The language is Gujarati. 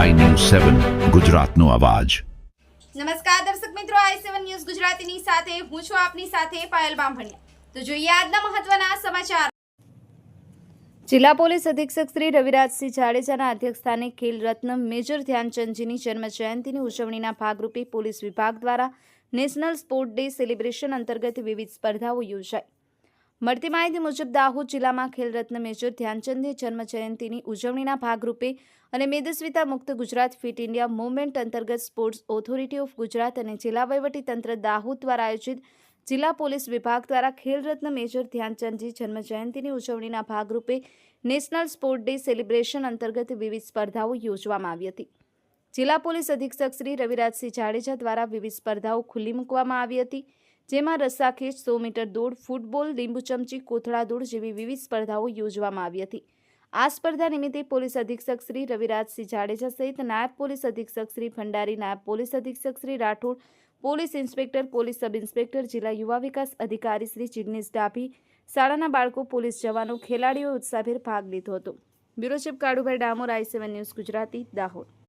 સેવન ગુજરાતનો અવાજ. નમસ્કાર દર્શક મિત્રો આઈ સેવન ન્યૂઝ ગુજરાતીની સાથે, હું છું આપની સાથે પાયલ બામભણિયા. તો જોઈએ આજના મહત્વના સમાચાર. જિલ્લા પોલીસ અધિક્ષક શ્રી રવિરાજસિંહ જાડેજાના અધ્યક્ષસ્થાને ખેલ રત્ન મેજર ધ્યાનચંદજીની જન્મ જયંતિની ઉજવણીના ભાગરૂપે પોલીસ વિભાગ દ્વારા નેશનલ સ્પોર્ટ ડે સેલિબ્રેશન અંતર્ગત વિવિધ સ્પર્ધાઓ યોજાઈ. મળતી માહિતી મુજબ, દાહોદ જિલ્લામાં ખેલરત્ન મેજર ધ્યાનચંદની જન્મ જયંતિની ઉજવણીના ભાગરૂપે અને મેદસ્વીતા મુક્ત ગુજરાત ફિટ ઇન્ડિયા મુવમેન્ટ અંતર્ગત સ્પોર્ટ્સ ઓથોરિટી ઓફ ગુજરાત અને જિલ્લા તંત્ર દાહોદ દ્વારા આયોજિત જિલ્લા પોલીસ વિભાગ દ્વારા ખેલરત્ન મેજર ધ્યાનચંદજી જન્મ જયંતિની ઉજવણીના ભાગરૂપે નેશનલ સ્પોર્ટ ડે સેલિબ્રેશન અંતર્ગત વિવિધ સ્પર્ધાઓ યોજવામાં આવી હતી. જિલ્લા પોલીસ અધિક્ષક શ્રી રવિરાજસિંહ જાડેજા દ્વારા વિવિધ સ્પર્ધાઓ ખુલ્લી મૂકવામાં આવી હતી. જેમાં રસ્સાખેંચ સો મીટર દોડ, ફૂટબોલ, લીંબુ ચમચી, કોથળા દોડ જેવી વિવિધ સ્પર્ધાઓ યોજવામાં આવી હતી. આ સ્પર્ધા નિમિત્તે પોલીસ અધિક્ષક શ્રી રવિરાજસિંહ જાડેજા સહિત નાયબ પોલીસ અધિક્ષક શ્રી ભંડારી, નાયબ પોલીસ અધિક્ષક Shri Rathod, police inspector, police sub inspector, જિલ્લા યુવા વિકાસ અધિકારી શ્રી જિગ્નેશ ડાભી, શાળાના બાળકો, પોલીસ જવાનો ખેલાડીઓ ઉત્સાહભેર ભાગ લીધો હતો. Bureau chief Kalubhai Damor, I seven news Gujarati, Dahod.